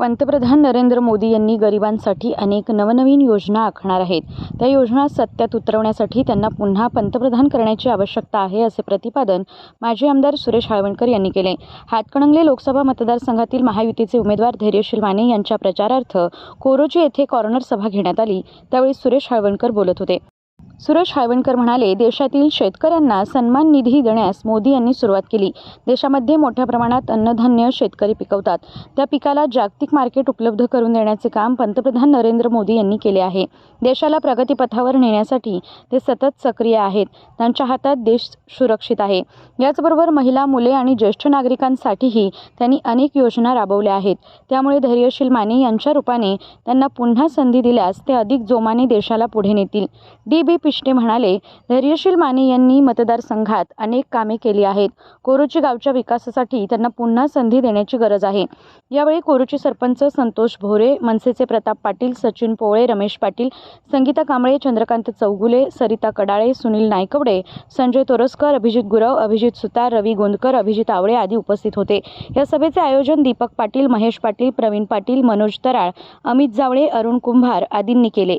पंतप्रधान नरेंद्र मोदी यांनी गरिबांसाठी अनेक नवनवीन योजना आखणार आहेत. त्या योजना सत्यात उतरवण्यासाठी त्यांना पुन्हा पंतप्रधान करण्याची आवश्यकता आहे असे प्रतिपादन माजी आमदार सुरेश हाळवणकर यांनी केले. हातकणंगले लोकसभा मतदारसंघातील महायुतीचे उमेदवार धैर्यशील माने यांच्या प्रचारार्थ कोरोची येथे कॉर्नर सभा घेण्यात आली त्यावेळी सुरेश हाळवणकर बोलत होते. सुरेश हायवणकर म्हणाले देशातील शेतकऱ्यांना सन्मान निधी देण्यास मोदी यांनी सुरुवात केली. देशामध्ये मोठ्या प्रमाणात अन्नधान्य शेतकरी पिकवतात. त्या पिकाला जागतिक मार्केट उपलब्ध करून देण्याचे काम पंतप्रधान नरेंद्र मोदी यांनी केले आहे. देशाला प्रगतीपथावर नेण्यासाठी ते सतत सक्रिय आहेत. त्यांच्या हातात देश सुरक्षित आहे. याचबरोबर महिला मुले आणि ज्येष्ठ नागरिकांसाठीही त्यांनी अनेक योजना राबवल्या आहेत. त्यामुळे धैर्यशील माने यांच्या रूपाने त्यांना पुन्हा संधी दिल्यास ते अधिक जोमाने देशाला पुढे नेतील. डी बी पिष्टे म्हणाले धैर्यशील माने यांनी मतदारसंघात अनेक कामे केली आहेत. कोरोची गावच्या विकासासाठी त्यांना पुन्हा संधी देण्याची गरज आहे. यावेळी कोरोची सरपंच संतोष भोरे मनसेचे प्रताप पाटील सचिन पोळे रमेश पाटील संगीता कांबळे चंद्रकांत चौगुले सरिता कडाळे सुनील नायकवडे संजय तोरसकर अभिजित गुरव अभिजित सुतार रवी गोंदकर अभिजित आवळे आदी उपस्थित होते. या सभेचे आयोजन दीपक पाटील महेश पाटील प्रवीण पाटील मनोज तराळ अमित जावळे अरुण कुंभार आदींनी केले.